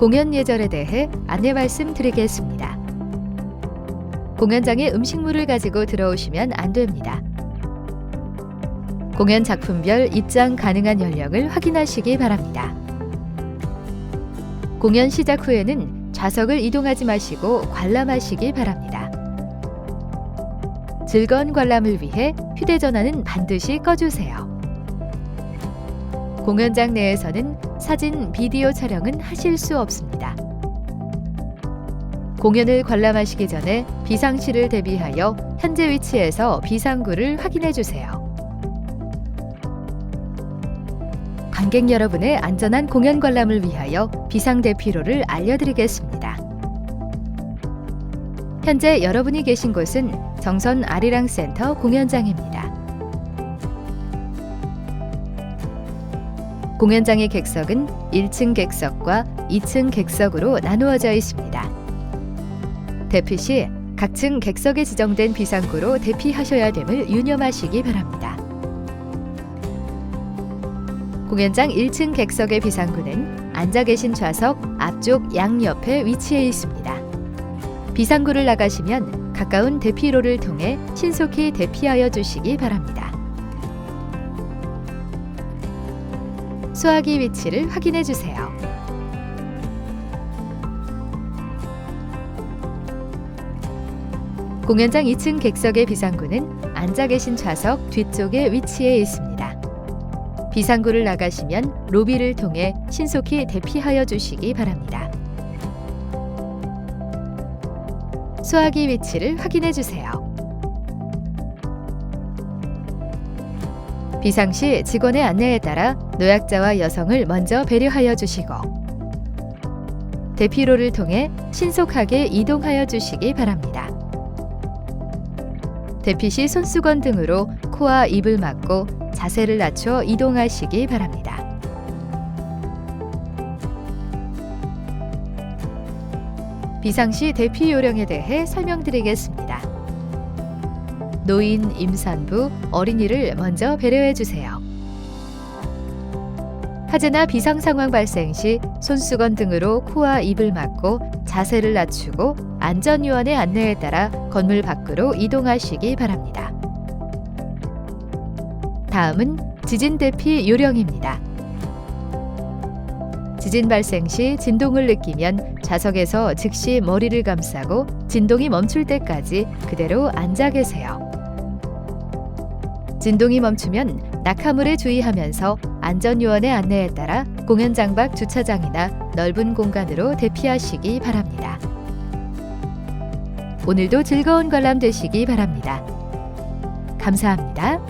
공연 예절에 대해 안내 말씀드리겠습니다. 공연장에 음식물을 가지고 들어오시면 안 됩니다. 공연 작품별 입장 가능한 연령을 확인하시기 바랍니다. 공연 시작 후에는 좌석을 이동하지 마시고 관람하시기 바랍니다. 즐거운 관람을 위해 휴대전화는 반드시 꺼주세요. 공연장 내에서는 사진, 비디오 촬영은 하실 수 없습니다. 공연을 관람하시기 전에 비상시를 대비하여 현재 위치에서 비상구를 확인해 주세요. 관객 여러분의 안전한 공연 관람을 위하여 비상 대피로를 알려드리겠습니다. 현재 여러분이 계신 곳은 정선 아리랑 센터 공연장입니다. 공연장의 객석은 1층 객석과 2층 객석으로 나누어져 있습니다. 대피 시 각 층 객석에 지정된 비상구로 대피하셔야 됨을 유념하시기 바랍니다. 공연장 1층 객석의 비상구는 앉아 계신 좌석 앞쪽 양옆에 위치해 있습니다. 비상구를 나가시면 가까운 대피로를 통해 신속히 대피하여 주시기 바랍니다. 수화기 위치를 확인해 주세요. 공연장 2층 객석의 비상구는 앉아 계신 좌석 뒤쪽에 위치해 있습니다. 비상구를 나가시면 로비를 통해 신속히 대피하여 주시기 바랍니다. 수화기 위치를 확인해 주세요. 비상시 직원의 안내에 따라 노약자와 여성을 먼저 배려하여 주시고 대피로를 통해 신속하게 이동하여 주시기 바랍니다. 대피 시 손수건 등으로 코와 입을 막고 자세를 낮춰 이동하시기 바랍니다. 비상시 대피 요령에 대해 설명드리겠습니다. 노인, 임산부, 어린이를 먼저 배려해 주세요. 화재나 비상 상황 발생 시 손수건 등으로 코와 입을 막고 자세를 낮추고 안전요원의 안내에 따라 건물 밖으로 이동하시기 바랍니다. 다음은 지진 대피 요령입니다. 지진 발생 시 진동을 느끼면 좌석에서 즉시 머리를 감싸고 진동이 멈출 때까지 그대로 앉아 계세요. 진동이 멈추면 낙하물에 주의하면서 안전요원의 안내에 따라 공연장 밖 주차장이나 넓은 공간으로 대피하시기 바랍니다. 오늘도 즐거운 관람 되시기 바랍니다. 감사합니다.